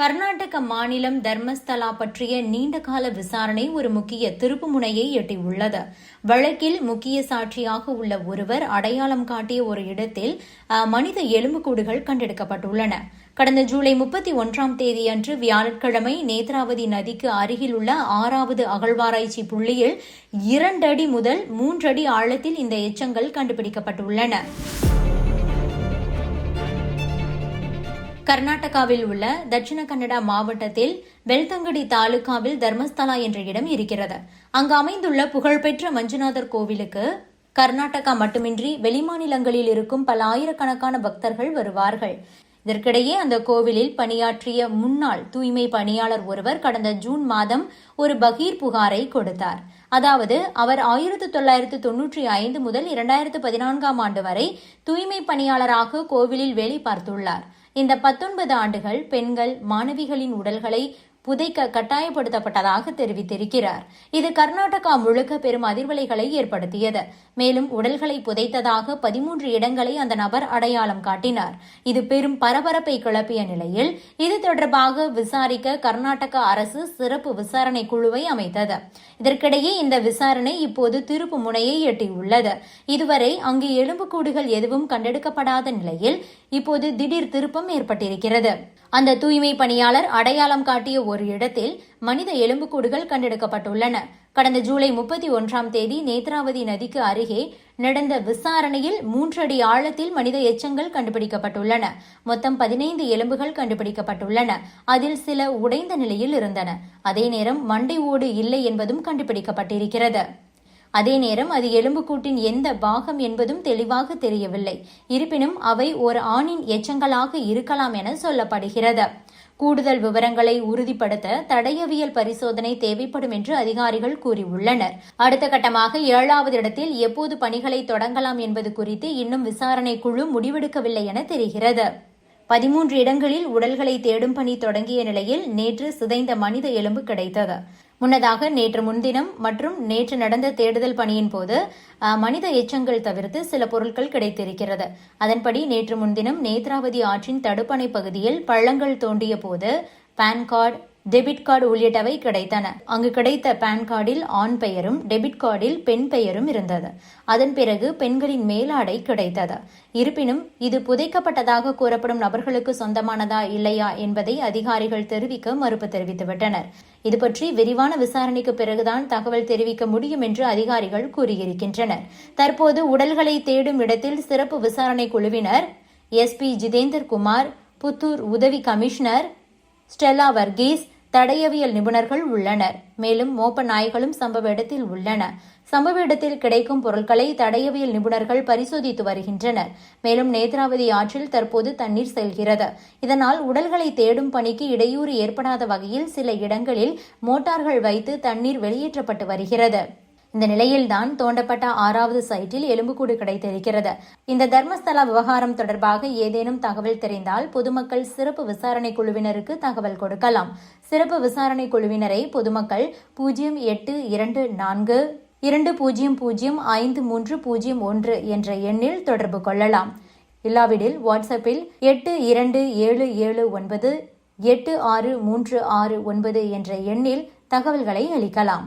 கர்நாடக மாநிலம் தர்மஸ்தலா பற்றிய நீண்டகால விசாரணை ஒரு முக்கிய திருப்புமுனையை எட்டியுள்ளது. வழக்கில் முக்கிய சாட்சியாக உள்ள ஒருவர் அடையாளம் காட்டிய ஒரு இடத்தில் மனித எலும்புக்கூடுகள் கண்டெடுக்கப்பட்டுள்ளன. கடந்த ஜூலை முப்பத்தி ஒன்றாம் தேதியன்று வியாழக்கிழமை நேத்ராவதி நதிக்கு அருகில் உள்ள ஆறாவது அகழ்வாராய்ச்சி புள்ளியில் இரண்டடி முதல் மூன்றடி ஆழத்தில் இந்த எச்சங்கள் கண்டுபிடிக்கப்பட்டுள்ளன. கர்நாடகாவில் உள்ள தட்சிண கன்னடா மாவட்டத்தில் வெல்தங்கடி தாலுகாவில் தர்மஸ்தலா என்ற இடம் இருக்கிறது. அங்கு அமைந்துள்ள புகழ்பெற்ற மஞ்சுநாதர் கோவிலுக்கு கர்நாடகா மட்டுமின்றி வெளிமாநிலங்களில் இருக்கும் பல ஆயிரக்கணக்கான பக்தர்கள் வருவார்கள். இதற்கிடையே அந்த கோவிலில் பணியாற்றிய முன்னாள் தூய்மை பணியாளர் ஒருவர் கடந்த ஜூன் மாதம் ஒரு பகீர் புகாரை கொடுத்தார். அதாவது அவர் ஆயிரத்து தொள்ளாயிரத்து தொன்னூற்றி ஐந்து முதல் இரண்டாயிரத்து பதினான்காம் ஆண்டு வரை தூய்மை பணியாளராக கோவிலில் வேலை பார்த்துள்ளார். இந்த பத்தொன்பது ஆண்டுகள் பெண்கள் மாணவிகளின் உடல்களை புதைக்க கட்டாயப்படுத்தப்பட்டதாக தெரிவித்திருக்கிறார். இது கர்நாடகா முழுக்க பெரும் அதிர்வலைகளை ஏற்படுத்தியது. மேலும் உடல்களை புதைத்ததாக பதிமூன்று இடங்களை அந்த நபர் அடையாளம் காட்டினார். இது பெரும் பரபரப்பை கிளப்பிய நிலையில் இது தொடர்பாக விசாரிக்க கர்நாடக அரசு சிறப்பு விசாரணை குழுவை அமைத்தது. இதற்கிடையே இந்த விசாரணை இப்போது திருப்பு முனையை எட்டியுள்ளது. இதுவரை அங்கு எலும்புக்கூடுகள் எதுவும் கண்டெடுக்கப்படாத நிலையில் இப்போது திடீர் திருப்பம் ஏற்பட்டிருக்கிறது. அந்த தூய்மை பணியாளர் அடையாளம் காட்டிய ஒரு இடத்தில் மனித எலும்புக்கூடுகள் கண்டெடுக்கப்பட்டுள்ளன. கடந்த ஜூலை முப்பத்தி ஒன்றாம் தேதி நேத்ராவதி நதிக்கு அருகே நடந்த விசாரணையில் மூன்றடி ஆழத்தில் மனித எச்சங்கள் கண்டுபிடிக்கப்பட்டுள்ளன. மொத்தம் பதினைந்து எலும்புகள் கண்டுபிடிக்கப்பட்டுள்ளன. அதில் சில உடைந்த நிலையில் இருந்தன. அதே நேரம் மண்டை ஓடு இல்லை என்பதும் கண்டுபிடிக்கப்பட்டிருக்கிறது. அதே நேரம் அது எலும்புக்கூட்டின் எந்த பாகம் என்பதும் தெளிவாக தெரியவில்லை. இருப்பினும் அவை ஒரு ஆணின் எச்சங்களாக இருக்கலாம் என சொல்லப்படுகிறது. கூடுதல் விவரங்களை உறுதிப்படுத்த தடயவியல் பரிசோதனை தேவைப்படும் என்று அதிகாரிகள் கூறியுள்ளனர். அடுத்த கட்டமாக ஏழாவது இடத்தில் எப்போது பணிகளை தொடங்கலாம் என்பது குறித்து இன்னும் விசாரணை குழு முடிவெடுக்கவில்லை என தெரிகிறது. பதிமூன்று இடங்களில் உடல்களை தேடும் பணி தொடங்கிய நிலையில் நேற்று சிதைந்த மனித எலும்பு கிடைத்தது. முன்னதாக நேற்று முன்தினம் மற்றும் நேற்று நடந்த தேடுதல் பணியின் போது மனித எச்சங்கள் தவிர்த்து சில பொருட்கள் கிடைத்திருக்கிறது. அதன்படி நேற்று முன்தினம் நேத்ராவதி ஆற்றின் தடுப்பணை பகுதியில் பள்ளங்கள் தோண்டிய போது பான் கார்டு டெபிட் கார்டு உள்ளிட்டவை கிடைத்தன. அங்கு கிடைத்த பான் கார்டில் ஆண் பெயரும் டெபிட் கார்டில் பெண் பெயரும் இருந்தது. அதன் பிறகு பெண்களின் மேலாடை கிடைத்தது. இருப்பினும் இது புதைக்கப்பட்டதாக கூறப்படும் நபர்களுக்கு சொந்தமானதா இல்லையா என்பதை அதிகாரிகள் தெரிவிக்க மறுப்பு தெரிவித்துவிட்டனர். இது பற்றி விரிவான விசாரணைக்கு பிறகுதான் தகவல் தெரிவிக்க முடியும் என்று அதிகாரிகள் கூறியிருக்கின்றனர். தற்போது உடல்களை தேடும் இடத்தில் சிறப்பு விசாரணை குழுவினர் எஸ்பி ஜிதேந்தர் குமார் புத்தூர் உதவி கமிஷனர் ஸ்டெல்லா வர்கீஸ் தடயவியல் நிபுணர்கள் உள்ளனர். மேலும் மோப்ப நாய்களும் சம்பவ இடத்தில் உள்ளன. சம்பவ இடத்தில் கிடைக்கும் பொருட்களை தடயவியல் நிபுணர்கள் பரிசோதித்து வருகின்றனர். மேலும் நேத்ராவதி ஆற்றில் தற்போது தண்ணீர் செல்கிறது. இதனால் உடல்களை தேடும் பணிக்கு இடையூறு ஏற்படாத வகையில் சில இடங்களில் மோட்டார்கள் வைத்து தண்ணீர் வெளியேற்றப்பட்டு வருகிறது. இந்த நிலையில்தான் தோண்டப்பட்ட ஆறாவது சைட்டில் எலும்புக்கூடு கிடைத்திருக்கிறது. இந்த தர்மஸ்தலா விவகாரம் தொடர்பாக ஏதேனும் தகவல் தெரிந்தால் பொதுமக்கள் சிறப்பு விசாரணை குழுவினருக்கு தகவல் கொடுக்கலாம். சிறப்பு விசாரணை குழுவினரை பொதுமக்கள் பூஜ்ஜியம் எட்டு இரண்டு நான்கு இரண்டு பூஜ்ஜியம் பூஜ்ஜியம் ஐந்து மூன்று பூஜ்ஜியம் ஒன்று என்ற எண்ணில் தொடர்பு கொள்ளலாம். இல்லாவிடில் வாட்ஸ்அப்பில் எட்டு இரண்டு ஏழு ஏழு ஒன்பது எட்டு ஆறு மூன்று ஆறு ஒன்பது என்ற எண்ணில் தகவல்களை அளிக்கலாம்.